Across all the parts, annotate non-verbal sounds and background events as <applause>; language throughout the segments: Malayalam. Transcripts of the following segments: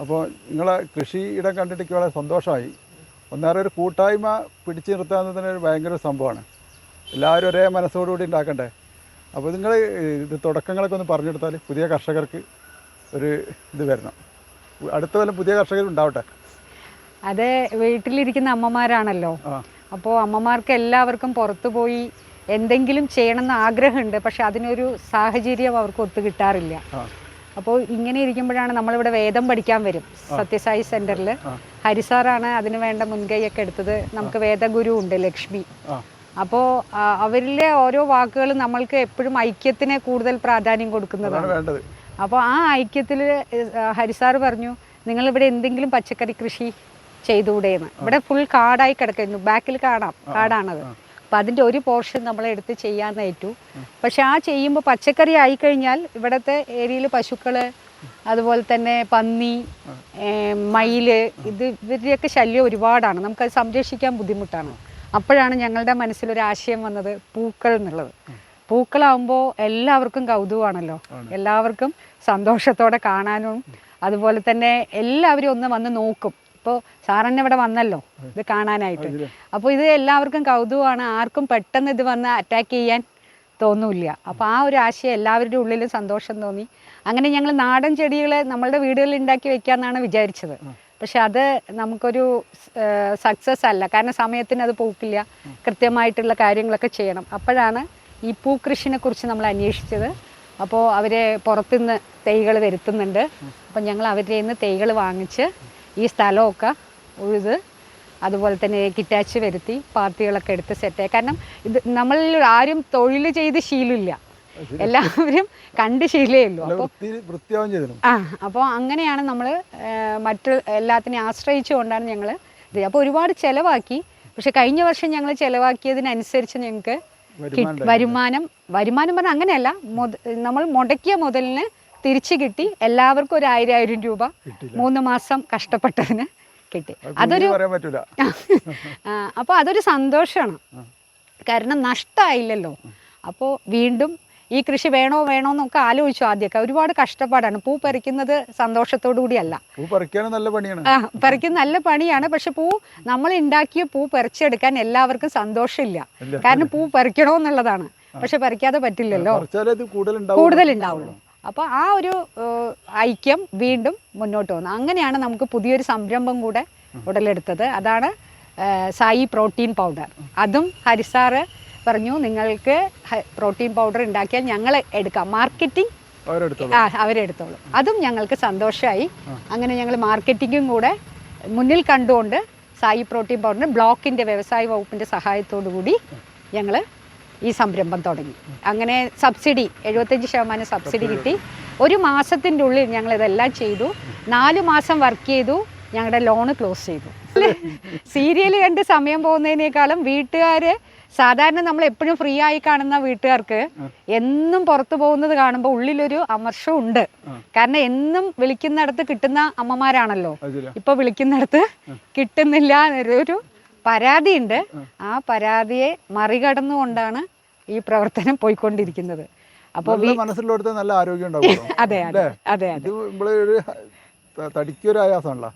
അപ്പോൾ നിങ്ങളെ കൃഷിയിടം കണ്ടിട്ട് എനിക്ക് വളരെ സന്തോഷമായി. ഒന്നേറെ ഒരു കൂട്ടായ്മ പിടിച്ചു നിർത്താവുന്നതിന് ഒരു ഭയങ്കര സംഭവമാണ്. എല്ലാവരും ഒരേ മനസ്സോടുകൂടി ഉണ്ടാക്കണ്ടേ? അപ്പോൾ നിങ്ങൾ ഇത് തുടക്കങ്ങളൊക്കെ ഒന്ന് പറഞ്ഞെടുത്താൽ പുതിയ കർഷകർക്ക് ഒരു ഇത് വരണം. അടുത്ത കൊല്ലം പുതിയ കർഷകർ ഉണ്ടാവട്ടെ? അതെ വീട്ടിലിരിക്കുന്ന അമ്മമാരാണല്ലോ. അപ്പോൾ അമ്മമാർക്ക് എല്ലാവർക്കും പുറത്തു പോയി എന്തെങ്കിലും ചെയ്യണമെന്ന് ആഗ്രഹമുണ്ട്. പക്ഷെ അതിനൊരു സാഹചര്യം അവർക്ക് ഒത്തു കിട്ടാറില്ല. അപ്പോൾ ഇങ്ങനെ ഇരിക്കുമ്പോഴാണ് നമ്മളിവിടെ വേദം പഠിക്കാൻ വരും. സത്യസായി സെന്ററിൽ ഹരിസാറാണ് അതിന് വേണ്ട മുൻകൈയൊക്കെ എടുത്തത്. നമുക്ക് വേദഗുരു ഉണ്ട് ലക്ഷ്മി. അപ്പോ അപ്പോൾ അവരിലെ ഓരോ വാക്കുകളും നമ്മൾക്ക് എപ്പോഴും ഐക്യത്തിന് കൂടുതൽ പ്രാധാന്യം കൊടുക്കുന്നതാണ്. അപ്പോൾ ആ ഐക്യത്തിൽ ഹരിസാർ പറഞ്ഞു നിങ്ങൾ ഇവിടെ എന്തെങ്കിലും പച്ചക്കറി കൃഷി ചെയ്തുകൂടെയെന്ന് ഇവിടെ ഫുൾ കാടായി കിടക്കുന്നു. ബാക്കിൽ കാണാം. കാടാണത്. അപ്പം അതിന്റെ ഒരു പോർഷൻ നമ്മളെടുത്ത് ചെയ്യാൻ ഏറ്റു. പക്ഷെ ആ ചെയ്യുമ്പോൾ പച്ചക്കറി ആയിക്കഴിഞ്ഞാൽ ഇവിടുത്തെ ഏരിയയിൽ പശുക്കൾ അതുപോലെ തന്നെ പന്നി മയിൽ മയിൽ ഇത് ഇവരുടെയൊക്കെ ശല്യം ഒരുപാടാണ്. നമുക്കത് സംരക്ഷിക്കാൻ ബുദ്ധിമുട്ടാണ്. അപ്പോഴാണ് ഞങ്ങളുടെ മനസ്സിലൊരു ആശയം വന്നത് പൂക്കൾ എന്നുള്ളത്. പൂക്കളാവുമ്പോൾ എല്ലാവർക്കും കൗതുകമാണല്ലോ. എല്ലാവർക്കും സന്തോഷത്തോടെ കാണാനും അതുപോലെ തന്നെ എല്ലാവരും ഒന്ന് വന്ന് നോക്കും. ഇപ്പോൾ സാറന്നെ ഇവിടെ വന്നല്ലോ ഇത് കാണാനായിട്ട്. അപ്പോൾ ഇത് എല്ലാവർക്കും കൗതുകമാണ്. ആർക്കും പെട്ടെന്ന് ഇത് വന്ന് അറ്റാക്ക് ചെയ്യാൻ തോന്നൂല്ല. അപ്പോൾ ആ ഒരു ആശയം എല്ലാവരുടെ ഉള്ളിലും സന്തോഷം തോന്നി. അങ്ങനെ ഞങ്ങൾ നാടൻ ചെടികളെ നമ്മളുടെ വീടുകളിൽ ഉണ്ടാക്കി വെക്കാമെന്നാണ് വിചാരിച്ചത്. പക്ഷെ അത് നമുക്കൊരു സക്സസ് അല്ല. കാരണം സമയത്തിന് അത് പൂക്കില്ല. കൃത്യമായിട്ടുള്ള കാര്യങ്ങളൊക്കെ ചെയ്യണം. അപ്പോഴാണ് ഈ പൂക്കൃഷിനെ കുറിച്ച് നമ്മൾ അന്വേഷിച്ചത്. അപ്പോൾ അവരെ പുറത്തുനിന്ന് തൈകൾ വരുത്തുന്നുണ്ട്. അപ്പം ഞങ്ങൾ അവരുടെ നിന്ന് തൈകൾ വാങ്ങിച്ച് ഈ സ്ഥലമൊക്കെ ഉഴുത് അതുപോലെ തന്നെ കിറ്റാച്ച് വരുത്തി പാർട്ടികളൊക്കെ എടുത്ത് സെറ്റായി കാരണം ഇത് നമ്മളിൽ ആരും തൊഴിൽ ചെയ്ത് ശീലമില്ല. എല്ലാവരും കണ്ട് ശീലേ ഉള്ളൂ. നല്ല വൃത്തി വൃത്തിയാവും ചെയ്തിരുന്നു. ആ അപ്പോൾ അങ്ങനെയാണ് നമ്മൾ മറ്റു എല്ലാത്തിനെയും ആശ്രയിച്ചുകൊണ്ടാണ് ഞങ്ങൾ ഇത് അപ്പോൾ ഒരുപാട് ചിലവാക്കി. പക്ഷെ കഴിഞ്ഞ വർഷം ഞങ്ങൾ ചിലവാക്കിയതിനനുസരിച്ച് ഞങ്ങൾക്ക് വരുമാനം വരുമാനം പറഞ്ഞാൽ അങ്ങനെയല്ല. നമ്മൾ മുടക്കിയ മുതലിന് തിരിച്ചു കിട്ടി. എല്ലാവർക്കും ഒരു ആയിരം രൂപ മൂന്ന് മാസം കഷ്ടപ്പെട്ടതിന് കിട്ടി. അതൊരു <laughs> അപ്പോൾ അതൊരു സന്തോഷമാണ്. കാരണം നഷ്ടമായില്ലല്ലോ അപ്പോൾ വീണ്ടും ഈ കൃഷി വേണോ വേണോ എന്നൊക്കെ ആലോചിച്ചു ആദ്യമൊക്കെ. ഒരുപാട് കഷ്ടപ്പാടാണ്. പൂ പറിക്കുന്നത് സന്തോഷത്തോടു കൂടിയല്ല. നല്ല പണിയാണ്. ആ പറിക്കുന്ന നല്ല പണിയാണ്. പക്ഷെ പൂ നമ്മൾ ഉണ്ടാക്കിയ പൂ പറിച്ചെടുക്കാൻ എല്ലാവർക്കും സന്തോഷമില്ല. കാരണം പൂ പറിക്കണമെന്നുള്ളതാണ് പക്ഷെ പറിക്കാതെ പറ്റില്ലല്ലോ. കൂടുതൽ ഉണ്ടാവുള്ളൂ അപ്പോൾ ആ ഒരു ഐക്യം വീണ്ടും മുന്നോട്ട് വന്നു. അങ്ങനെയാണ് നമുക്ക് പുതിയൊരു സംരംഭം കൂടെ ഉടലെടുത്തത്. അതാണ് സായി പ്രോട്ടീൻ പൗഡർ. അതും ഹരിസാറ് പറഞ്ഞു നിങ്ങൾക്ക് പ്രോട്ടീൻ പൗഡർ ഉണ്ടാക്കിയാൽ ഞങ്ങൾ എടുക്കാം. മാർക്കറ്റിംഗ് ആ അവരെടുത്തോളൂ. അതും ഞങ്ങൾക്ക് സന്തോഷമായി അങ്ങനെ ഞങ്ങൾ മാർക്കറ്റിങ്ങും കൂടെ മുന്നിൽ കണ്ടുകൊണ്ട് സായി പ്രോട്ടീൻ പൗഡറിന് ബ്ലോക്കിന്റെ വ്യവസായ വകുപ്പിന്റെ സഹായത്തോടു കൂടി ഞങ്ങൾ ഈ സംരംഭം തുടങ്ങി. അങ്ങനെ സബ്സിഡി എഴുപത്തഞ്ച് ശതമാനം സബ്സിഡി കിട്ടി. ഒരു മാസത്തിന്റെ ഉള്ളിൽ ഞങ്ങൾ ഇതെല്ലാം ചെയ്തു. നാല് മാസം വർക്ക് ചെയ്തു. ഞങ്ങളുടെ ലോണ് ക്ലോസ് ചെയ്തു. സീരിയൽ കണ്ട് സമയം പോകുന്നതിനേക്കാളും വീട്ടുകാർ സാധാരണ നമ്മൾ എപ്പോഴും ഫ്രീ ആയി കാണുന്ന വീട്ടുകാർക്ക് എന്നും പുറത്തു പോകുന്നത് കാണുമ്പോൾ ഉള്ളിലൊരു അമർഷം ഉണ്ട്. കാരണം എന്നും വിളിക്കുന്നിടത്ത് കിട്ടുന്ന അമ്മമാരാണല്ലോ. ഇപ്പൊ വിളിക്കുന്നിടത്ത് കിട്ടുന്നില്ല എന്നൊരു പരാതിയുണ്ട്. ആ. പരാതിയെ മറികടന്നുകൊണ്ടാണ് ഈ പ്രവർത്തനം പോയിക്കൊണ്ടിരിക്കുന്നത്. അപ്പോൾ നല്ല മനസ്സിലുള്ളടുത്ത് നല്ല ആരോഗ്യം <laughs> അതെ അതെ അതെ അതെ. ഇത് നമ്മൾ ഒരു ത- തടിക്കൊരു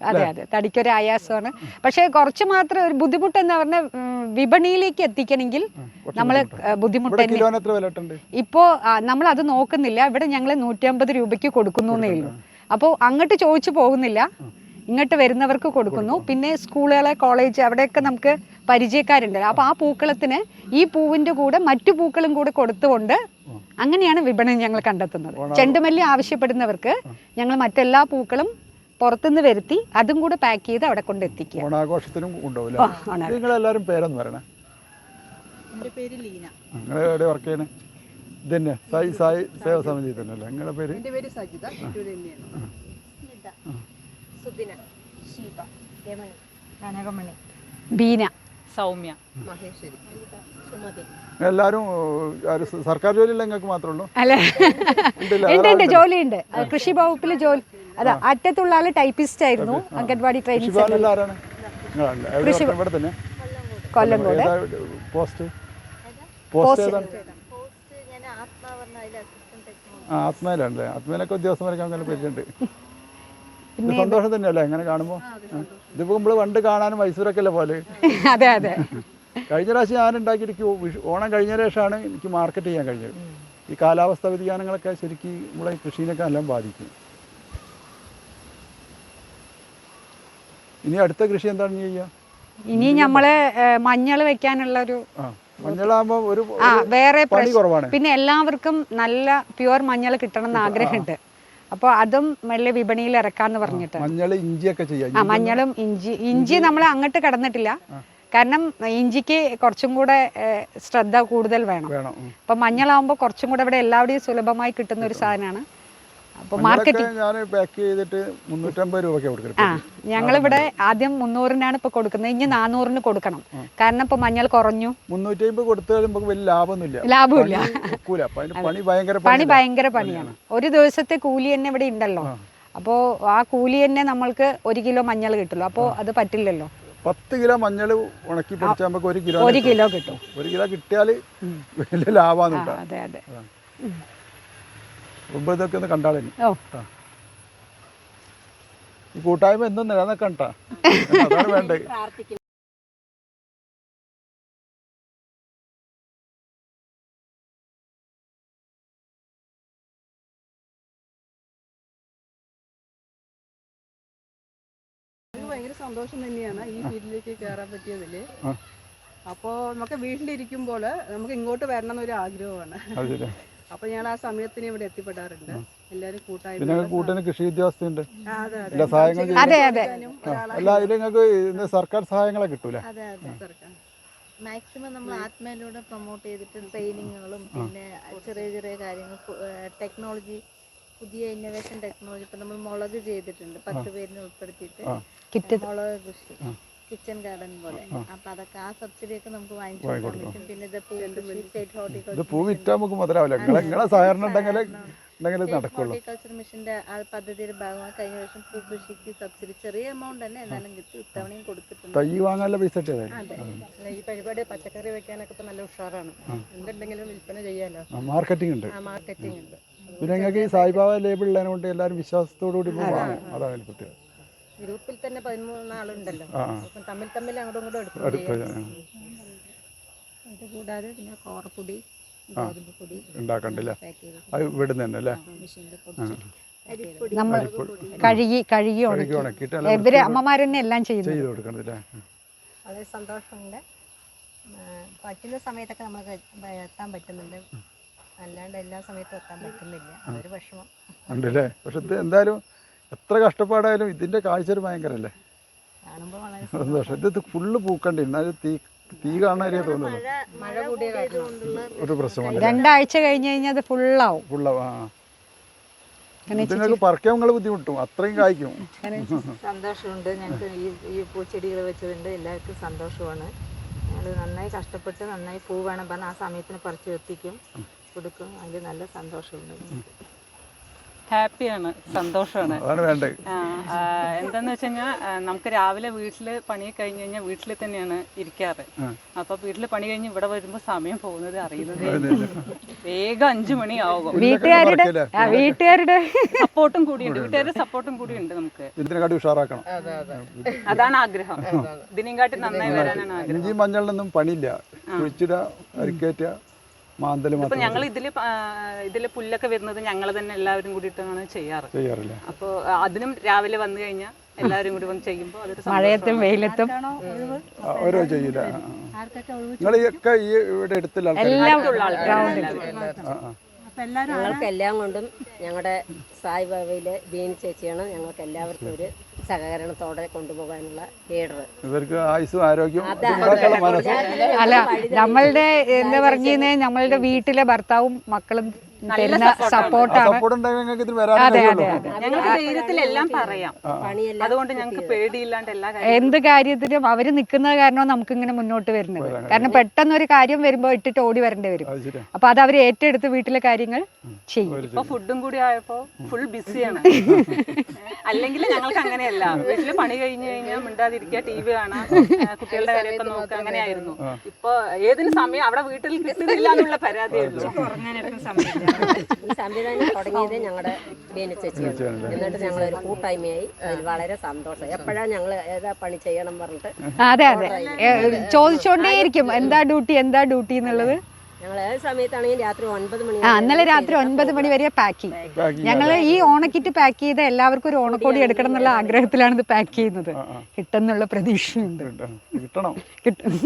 അതെ അതെ. തടിക്കൊരു ആയാസമാണ് പക്ഷേ കുറച്ച് മാത്രം ഒരു ബുദ്ധിമുട്ട് എന്ന് പറഞ്ഞ വിപണിയിലേക്ക് എത്തിക്കണമെങ്കിൽ നമ്മൾ ബുദ്ധിമുട്ട്. ഇപ്പോ നമ്മൾ അത് നോക്കുന്നില്ല. ഇവിടെ ഞങ്ങൾ നൂറ്റമ്പത് രൂപയ്ക്ക് കൊടുക്കുന്നു എന്നേ ഉള്ളൂ. അപ്പോൾ അങ്ങോട്ട് ചോദിച്ചു പോകുന്നില്ല. ഇങ്ങോട്ട് വരുന്നവർക്ക് കൊടുക്കുന്നു. പിന്നെ സ്കൂളുകളെ കോളേജ് അവിടെയൊക്കെ നമുക്ക് പരിചയക്കാരുണ്ട്. അപ്പോൾ ആ പൂക്കളത്തിന് ഈ പൂവിന്റെ കൂടെ മറ്റു പൂക്കളും കൂടെ കൊടുത്തുകൊണ്ട് അങ്ങനെയാണ് വിപണി ഞങ്ങൾ കണ്ടെത്തുന്നത്. ചെണ്ടുമല്ലി ആവശ്യപ്പെടുന്നവർക്ക് ഞങ്ങൾ മറ്റെല്ലാ പൂക്കളും പുറത്തുനിന്ന് വരുത്തി അതും കൂടെ പാക്ക് ചെയ്ത് അവിടെ കൊണ്ട് എത്തിക്കുക. ഓണാഘോഷത്തിനും പേരൊന്ന് പറയണേ. എന്റെ പേര് ലീന. എവിടെ വർക്ക് ചെയ്യണേ? സായി സായി സേവാ സമിതി തന്നെ അല്ലേ നിങ്ങളുടെ പേര്? എന്റെ പേര് സജിത. സുദിന ശീപ രമണി കനകമണി ബീന. സൗമ്യ. മഹേശ്വരി സുമതി. എല്ലാവരും ഒരു സർക്കാർ ജോലി നിങ്ങൾക്ക് മാത്രമേ ഉള്ളൂ? അല്ല. ഉണ്ട് ഉണ്ട് ജോലിയുണ്ട്. കൃഷി വകുപ്പിൽ ജോലി. അതെ അറ്റത്തുള്ള ആൾ ടൈപ്പിസ്റ്റ് ആയിരുന്നു അംഗൻവാടി ട്രെയിനിങ് കൊല്ലങ്കോട് ഏതാ പോസ്റ്റ്? പോസ്റ്റ് ആത്മയിലാണല്ലേ ആത്മയിലൊക്കെ ഉദ്യോഗസ്ഥന്മാരൊക്കെ അങ്ങനെ പരിചയമുണ്ട് സന്തോഷം തന്നെയല്ലേ? ഇങ്ങനെ കാണുമ്പോൾ ഇതിപ്പോൾ നമ്മൾ പണ്ട് കാണാനും മൈസൂരൊക്കെ അല്ലേ പോലെ? <laughs> അതെ അതെ. കഴിഞ്ഞ പ്രാവശ്യം ഞാൻ ഉണ്ടാക്കിയിട്ട് ഓണം കഴിഞ്ഞ ശേഷമാണ് എനിക്ക് മാർക്കറ്റ് ചെയ്യാൻ കഴിഞ്ഞത്. ഈ കാലാവസ്ഥ വ്യതിയാനങ്ങളൊക്കെ ശരിക്കും നമ്മളെ കൃഷിനൊക്കെ എല്ലാം ബാധിക്കും. ഇനി അടുത്ത കൃഷി എന്താണ് ഇനി ചെയ്യുക ഇനി നമ്മൾ മഞ്ഞൾ വെക്കാനുള്ള ഒരു മഞ്ഞളാകുമ്പോ മഞ്ഞളാകുമ്പോൾ ഒരു വേറെ പണി കുറവാണ്. പിന്നെ എല്ലാവർക്കും നല്ല പ്യുവർ മഞ്ഞൾ കിട്ടണം എന്ന് ആഗ്രഹമുണ്ട്. അപ്പോൾ അതും മെല്ലെ വിപണിയിൽ ഇറക്കാന്ന് പറഞ്ഞിട്ട്. മഞ്ഞൾ ഇഞ്ചിയൊക്കെ ചെയ്യാം. ആ മഞ്ഞളും ഇഞ്ചി ഇഞ്ചി നമ്മൾ അങ്ങോട്ട് കടന്നിട്ടില്ല. കാരണം ഇഞ്ചിക്ക് കുറച്ചും കൂടെ ശ്രദ്ധ കൂടുതൽ വേണം. അപ്പൊ മഞ്ഞളാവുമ്പോൾ കുറച്ചും കൂടെ ഇവിടെ എല്ലാവരുടെയും സുലഭമായി കിട്ടുന്ന ഒരു സാധനമാണ്. മാർക്കറ്റിംഗ്. ഞാൻ പാക്ക് ചെയ്തിട്ട് മുന്നൂറ്റമ്പത് രൂപയ്ക്ക് ആ ഞങ്ങളിവിടെ ആദ്യം മുന്നൂറിനാണ് ഇപ്പൊ കൊടുക്കുന്നത്. ഇനി നാനൂറിന് കൊടുക്കണം. കാരണം ഇപ്പൊ മഞ്ഞൾ കുറഞ്ഞു. മുന്നൂറ്റി അമ്പത് വലിയ ലാഭമൊന്നുമില്ല. ലാഭമില്ല. അപ്പൊ അതിന് പണി ഭയങ്കര പണി ഭയങ്കര പണിയാണ്. ഒരു ദിവസത്തെ കൂലി തന്നെ ഇവിടെ ഉണ്ടല്ലോ. അപ്പോ ആ കൂലി തന്നെ നമ്മൾക്ക് ഒരു കിലോ മഞ്ഞൾ കിട്ടുള്ളൂ. അപ്പോ അത് പറ്റില്ലല്ലോ. പത്ത് കിലോ മഞ്ഞൾ ഉണക്കി പൊടിച്ചാൽ നമുക്ക് ഒരു കിലോ ഒരു കിലോ കിട്ടും. ഒരു കിലോ കിട്ടിയാൽ വലിയ ലാഭമാണ് അതെ അതെ. മുമ്പ് ഇതൊക്കെ ഒന്ന് കണ്ടാളി ഓ. ഈ കൂട്ടായ്മ എന്നും നിലനിൽക്കണം ട്ടാ. അതാണ് വേണ്ടത്. നമുക്ക് ഭയങ്കര സന്തോഷം തന്നെയാണ് ഈ ഫീൽഡിലേക്ക് കയറാൻ പറ്റിയതിൽ. അപ്പോൾ നമുക്ക് വീട്ടിലിരിക്കുമ്പോൾ നമുക്ക് ഇങ്ങോട്ട് വരണം എന്നൊരു ആഗ്രഹമാണ് അപ്പോൾ ഞങ്ങൾ ആ സമയത്തിന് ഇവിടെ എത്തിപ്പെടാറുണ്ട്. എല്ലാവരും കൂട്ടായ്മ പിന്നെ കൂട്ടിന് കൃഷി ഉദ്യോഗസ്ഥയുണ്ട് എല്ലാ സഹായങ്ങൾ. അതെ അതെ. അല്ല നിങ്ങൾക്ക് ഇന്ന് സർക്കാർ സഹായങ്ങളെ കിട്ടൂല? അതെ അതെ സർക്കാർ. മാക്സിമം നമ്മൾ ആത്മയിലൂടെ പ്രൊമോട്ട് ചെയ്തിട്ട് ട്രെയിനിങ്ങുകളും പിന്നെ ചെറിയ ചെറിയ കാര്യങ്ങൾ ടെക്നോളജി പുതിയ ഇന്നോവേഷൻ ടെക്നോളജി ഇപ്പം നമ്മൾ മുളക് ചെയ്തിട്ടുണ്ട്. പത്ത് പേരിനെ ഉൾപ്പെടുത്തിയിട്ട് മുളക് കൃഷി. കിച്ചൺ ഗാർഡൻ പോലെ. അപ്പൊ അതൊക്കെ ആ സബ്സിഡി ഒക്കെ നമുക്ക് വാങ്ങിച്ചു പിന്നെ ഇത് പൂ വിറ്റാൽ നമുക്ക് മുതലാവില്ല. നിങ്ങളെ സഹകരണം ഉണ്ടെങ്കിൽ ഹോർട്ടിക്കൾച്ചർ മിഷന്റെ ആ പദ്ധതിയുടെ ഭാഗമായി കഴിഞ്ഞ വർഷം പൂ കൃഷിക്ക് സബ്സിഡി ചെറിയ എമൗണ്ട് തന്നെ എന്നാലും കിട്ടി. ഇത്തവണയും കൊടുത്തിട്ടുണ്ട്. തൈ വാങ്ങാനുള്ള പൈസ ഇട്ടേ ഈ പരിപാടി പച്ചക്കറി വെക്കാനൊക്കെ ഇപ്പൊ നല്ല ഉഷാറാണ്. എന്തുണ്ടെങ്കിലും വിൽപ്പന ചെയ്യാലോ. മാർക്കറ്റിംഗ് ഉണ്ട്. ആ മാർക്കറ്റിംഗ് ഉണ്ട്. പിന്നെ ഈ സായിബാബ ലേബിൾ ഉള്ളതിനെ കൊണ്ട് എല്ലാവരും വിശ്വാസത്തോടു കൂടി പോയി അതാണ് അതിൽ പ്രത്യേകത ഗ്രൂപ്പിൽ തന്നെ പതിമൂന്നാളുണ്ടല്ലോ. തമ്മിൽ തമ്മിൽ അങ്ങോട്ടും ഇങ്ങോട്ടും എടുക്കും. ഇത് കൂടാതെ പിന്നെ കോറപ്പൊടി ഗോതമ്പ് പൊടി ഉണ്ടാക്കണ്ടല്ലേ? അത് ഇവിടുന്ന് തന്നെ അല്ലേ? നമ്മൾ കഴുകി കഴുകി ഉണക്കി. ഇവർ അമ്മമാർ തന്നെ എല്ലാം ചെയ്യുന്നു ചെയ്തു വളരെ സന്തോഷമുണ്ട്. പറ്റുന്ന സമയത്തൊക്കെ നമുക്ക് എത്താൻ പറ്റുന്നുണ്ട്. അല്ലാണ്ട് എല്ലാ സമയത്തും എത്താൻ പറ്റുന്നില്ല. അതൊരു വിഷമം. ഉണ്ടല്ലേ? പക്ഷെ എന്തായാലും എത്ര കഷ്ടപ്പാടായാലും ഇതിന്റെ കാഴ്ച ഒരു ഭയങ്കരല്ലേ? കാണുമ്പോൾ വളരെ സന്തോഷം. ഇത് ഫുള്ള് പൂക്കണ്ടി. എന്നാലും തീ തീ കാണാനേ തോന്നുന്നു ഒരു പ്രശ്നമല്ല. രണ്ടാഴ്ച കഴിഞ്ഞ് കഴിഞ്ഞാൽ അത് ഫുള്ളാവും. ഫുള്ളാവും. ആ ഇതിനൊക്കെ പറിക്കാൻ നിങ്ങൾ ബുദ്ധിമുട്ടും. അത്രയും കായ്ക്കും. <laughs> സന്തോഷമുണ്ട്. ഞങ്ങൾക്ക് ഈ ഈ പൂച്ചെടികൾ വെച്ചതുണ്ട്. എല്ലാവർക്കും സന്തോഷമാണ്. ഞങ്ങൾ നന്നായി കഷ്ടപ്പെട്ട് നന്നായി പൂ വേണം പറഞ്ഞാൽ ആ സമയത്തിന് പറിച്ചു എത്തിക്കും. കൊടുക്കും. അതിൽ നല്ല സന്തോഷമുണ്ട്. ഹാപ്പിയാണ് സന്തോഷമാണ്. അതാണ് വേണ്ടത്. എന്താന്ന് വെച്ച് കഴിഞ്ഞാൽ നമുക്ക് രാവിലെ വീട്ടിൽ പണി കഴിഞ്ഞ് കഴിഞ്ഞാൽ വീട്ടിൽ തന്നെയാണ് ഇരിക്കാറ്. അപ്പൊ വീട്ടിൽ പണി കഴിഞ്ഞ് ഇവിടെ വരുമ്പോ സമയം പോകുന്നത് അറിയുന്നത് വേഗം അഞ്ചു മണിയാവും വീട്ടുകാരുടെ വീട്ടുകാരുടെ സപ്പോർട്ടും കൂടിയുണ്ട്. വീട്ടുകാരുടെ സപ്പോർട്ടും കൂടിയുണ്ട് നമുക്ക്. ഇതിനെക്കാട്ടി ഉഷാറാക്കണം? അതാണ് ആഗ്രഹം. ഇതിനെക്കാട്ടി നന്നായി വരാനാണ് ആഗ്രഹം. ഇഞ്ചി മഞ്ഞളിനൊന്നും പണിയില്ല. മാന്തൽ ഇപ്പൊ മാത്രം ഞങ്ങൾ ഇതിൽ ഇതിൽ പുല്ലൊക്കെ വരുന്നത് ഞങ്ങൾ തന്നെ എല്ലാവരും കൂടിയിട്ടാണ് ചെയ്യാറ്. ചെയ്യാറില്ല? അപ്പോൾ അതിനും രാവിലെ വന്നു കഴിഞ്ഞാൽ എല്ലാവരും കൂടി വന്ന് ചെയ്യുമ്പോൾ അതൊരു മഴയത്തും വെയിലത്തും. ഓരോ ചെയ്യില്ല നിങ്ങൾ ഒക്കെ ഈ ഇവിടെ ആ ഞങ്ങൾക്ക് എല്ലാം കൊണ്ടും ഞങ്ങളുടെ സായിബാബയിലെ ബീൻ ചേച്ചിയാണ് ഞങ്ങൾക്ക് എല്ലാവർക്കും ഒരു സഹകരണത്തോടെ കൊണ്ടുപോകാനുള്ള ലീഡർ ഇവർക്ക് ആയുസും ആരോഗ്യവും അല്ല നമ്മളുടെ എന്താ പറഞ്ഞേ നമ്മളുടെ വീട്ടിലെ ഭർത്താവും മക്കളും തരുന്ന സപ്പോർട്ടാണ് അതെ അതെ അതെ. എന്ത് കാര്യത്തിലും അവർ നിൽക്കുന്നത് കാരണം നമുക്ക് ഇങ്ങനെ മുന്നോട്ട് വരുന്നത്. കാരണം പെട്ടെന്ന് ഒരു കാര്യം വരുമ്പോൾ ഇട്ടിട്ട് ഓടി വരേണ്ടി വരും. അപ്പൊ അത് അവർ ഏറ്റെടുത്ത് വീട്ടിലെ കാര്യങ്ങൾ ചെയ്യും. ഇപ്പൊ ഫുഡും കൂടി ആയപ്പോ ഫുൾ ബിസിയാണ്. <laughs> അല്ലെങ്കിൽ ഞങ്ങൾക്ക് അങ്ങനെയല്ല. വീട്ടിൽ പണി കഴിഞ്ഞു കഴിഞ്ഞാൽ മിണ്ടാതിരിക്കുക ടി വി കാണാം കുട്ടികളുടെ കാര്യമൊക്കെ നോക്കുക അങ്ങനെയായിരുന്നു. ഇപ്പൊ ഏതിന് സമയം അവിടെ വീട്ടിൽ കിട്ടുന്നില്ല എന്നുള്ള പരാതിയേ ഉള്ളൂ. ഈ സംവിധാനം തുടങ്ങിയത് ഞങ്ങളുടെ ബീന ചേച്ചിയാണ്. എന്നിട്ട് ഞങ്ങൾ ഒരു കൂട്ടായ്മയായി. അതിൽ വളരെ സന്തോഷം. എപ്പോഴാണ് ഞങ്ങൾ ഏതാ പണി ചെയ്യണം പറഞ്ഞിട്ട് അതെ അതെ. ചോദിച്ചോണ്ടേയിരിക്കും. എന്താ ഡ്യൂട്ടി എന്താ ഡ്യൂട്ടി എന്നുള്ളത്? ആ ഇന്നലെ രാത്രി ഒൻപത് മണി വരെ പാക്ക് ചെയ്യും. ഞങ്ങൾ ഈ ഓണക്കിറ്റ് പാക്ക് ചെയ്ത് എല്ലാവർക്കും ഒരു ഓണക്കോടി എടുക്കണം എന്നുള്ള ആഗ്രഹത്തിലാണ് ഇത് പാക്ക് ചെയ്യുന്നത്. കിട്ടുന്നുള്ള പ്രതീക്ഷയുണ്ട്. കിട്ടണം. കിട്ടും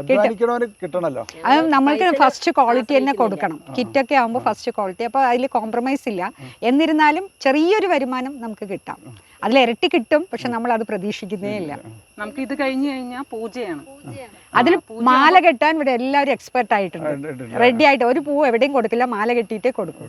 അധ്വാനിക്കണവന് കിട്ടണല്ലോ. അത് നമ്മൾക്ക് ഫസ്റ്റ് ക്വാളിറ്റി തന്നെ കൊടുക്കണം. കിറ്റ് ഒക്കെ ആകുമ്പോൾ ഫസ്റ്റ് ക്വാളിറ്റി അപ്പോൾ അതിൽ കോംപ്രമൈസ് ഇല്ല. എന്നിരുന്നാലും ചെറിയൊരു വരുമാനം നമുക്ക് കിട്ടാം. അതിൽ ഇരട്ടി കിട്ടും പക്ഷെ നമ്മൾ അത് പ്രതീക്ഷിക്കുന്നേ ഇല്ല. നമുക്ക് ഇത് കഴിഞ്ഞു കഴിഞ്ഞാൽ പൂജയാണ്. അതിൽ മാല കെട്ടാൻ ഇവിടെ എല്ലാവരും എക്സ്പെർട്ട് ആയിട്ടുണ്ട്. റെഡി ആയിട്ട് ഒരു പൂ എവിടെയും കൊടുക്കില്ല മാല കെട്ടിയിട്ടേ കൊടുക്കും.